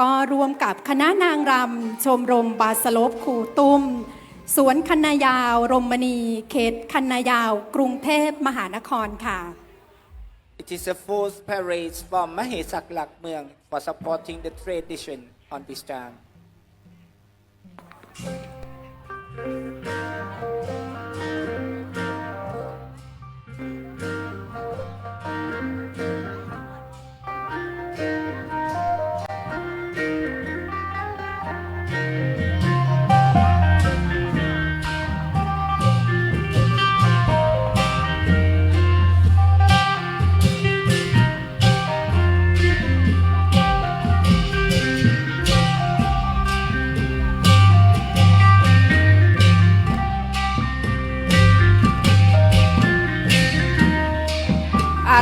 ก็ร่วมกับคณะนางรำชมรมบาสโลปคูตุ้ม สวนคันนายาว รมณี เขตคันนายาว กรุงเทพมหานครค่ะ It is a full parade from Mahesak Lak Mueang for supporting the tradition on this time.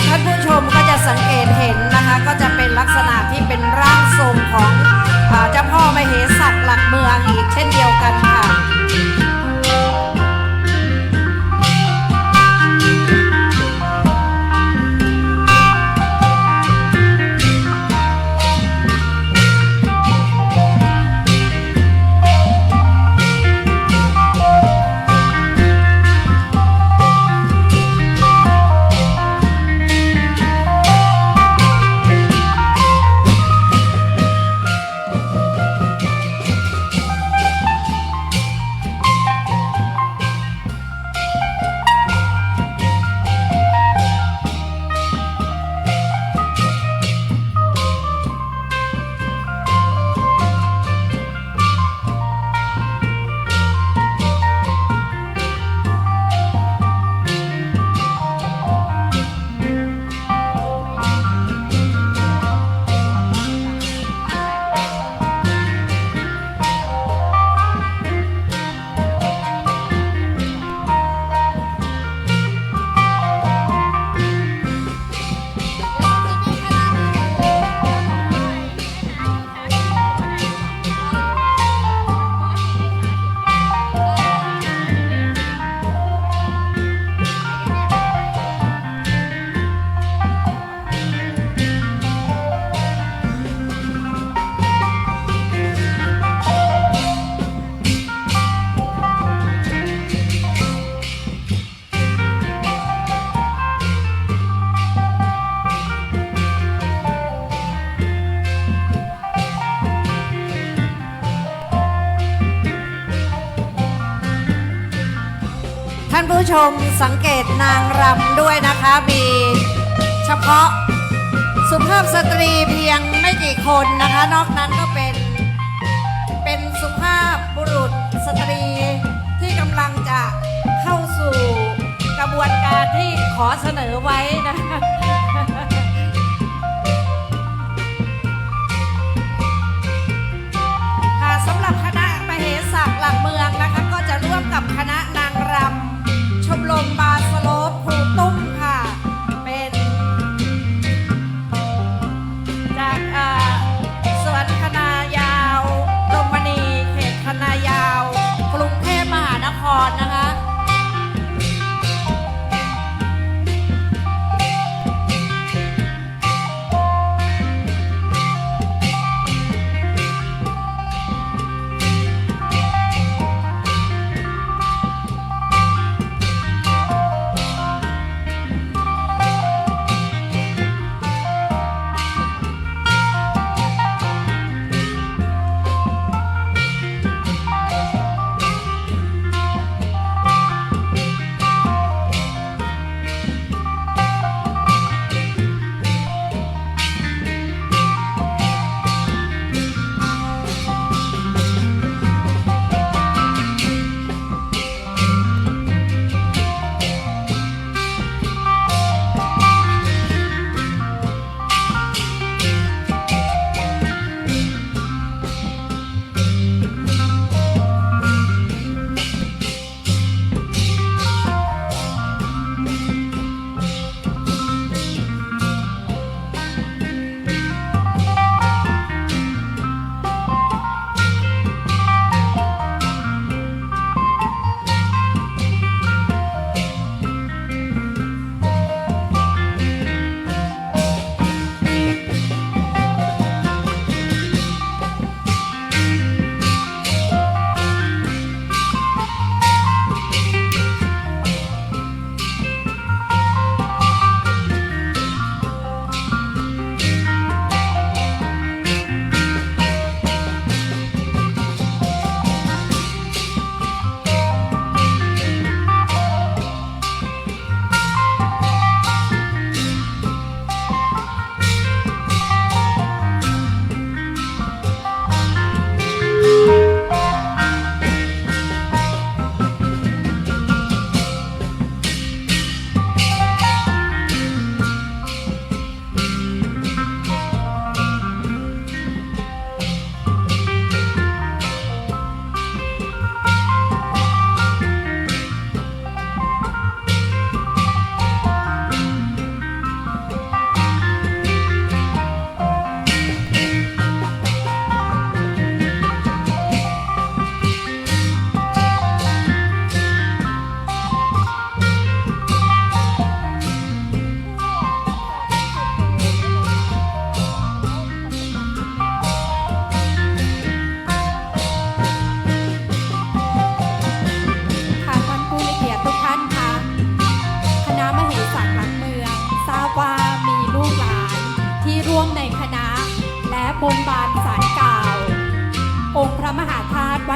ท่านผู้ชมก็จะสังเกตเห็นนะคะ ก็จะเป็นลักษณะที่เป็นร่างทรงของเจ้าพ่อมเหสักหลักเมืองอีกเช่นเดียวกันค่ะ ชมสังเกตนางรำด้วยนะคะ มีเฉพาะสุภาพสตรีเพียงไม่กี่คนนะคะ นอกนั้นก็เป็น เป็นสุภาพบุรุษสตรีที่กำลังจะเข้าสู่กระบวนการที่ขอเสนอไว้นะคะค่ะสำหรับคณะมเหสักหลักเมืองนะคะ ก็จะร่วมกับคณะำชมรมบาสโล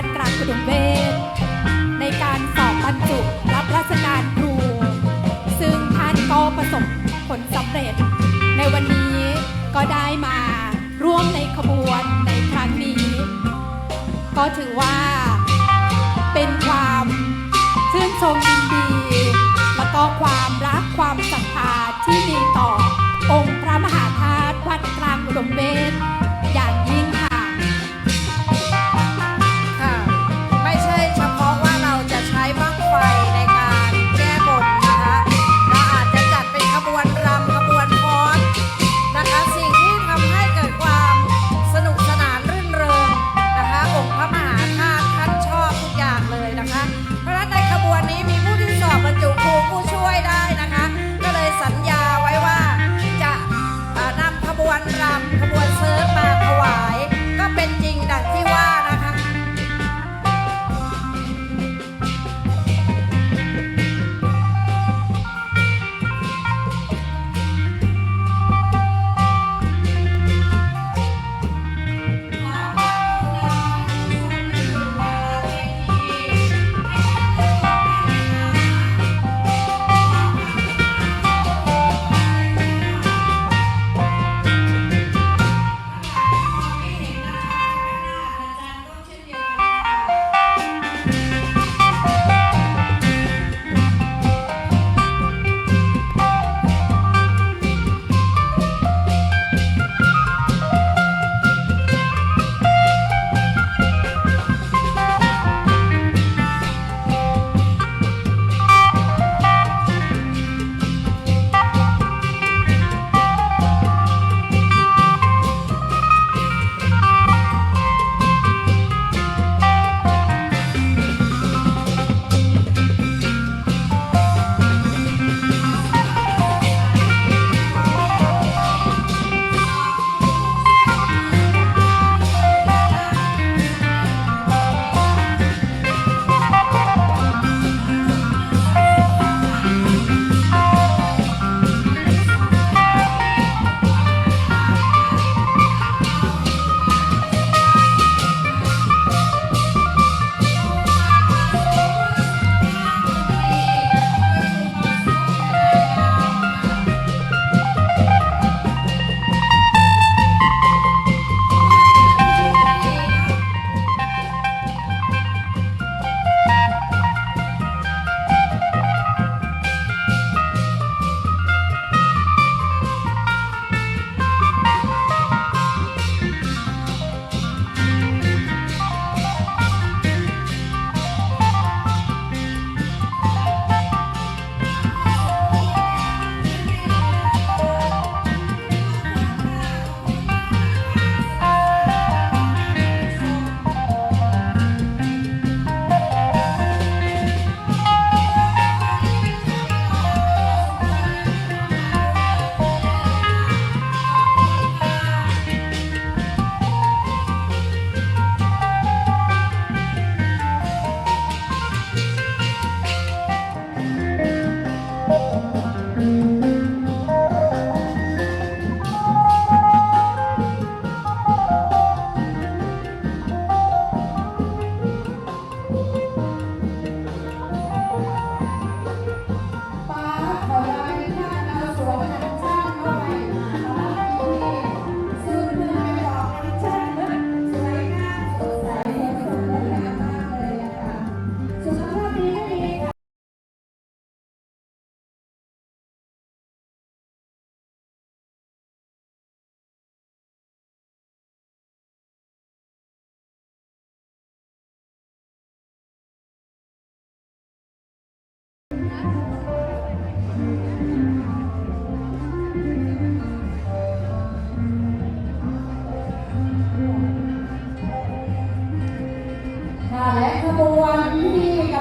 ดกลางอุดมเวทในการสอบบรรจุรับราชการครู ซึ่งท่านก็ประสบผลสำเร็จ ในวันนี้ก็ได้มาร่วมในขบวนในครั้งนี้ ก็ถือว่าเป็นความชื่นชมยินดี แล้วก็ความรักความศรัทธาที่มีต่อองค์พระมหาธาตุวัดกลางอุดมเวท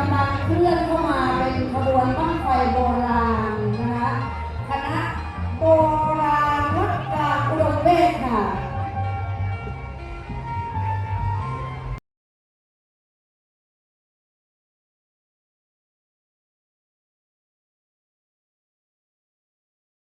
ำลังเคลื่อนเข้ามาเป็นขบวนบ้างไฟโบ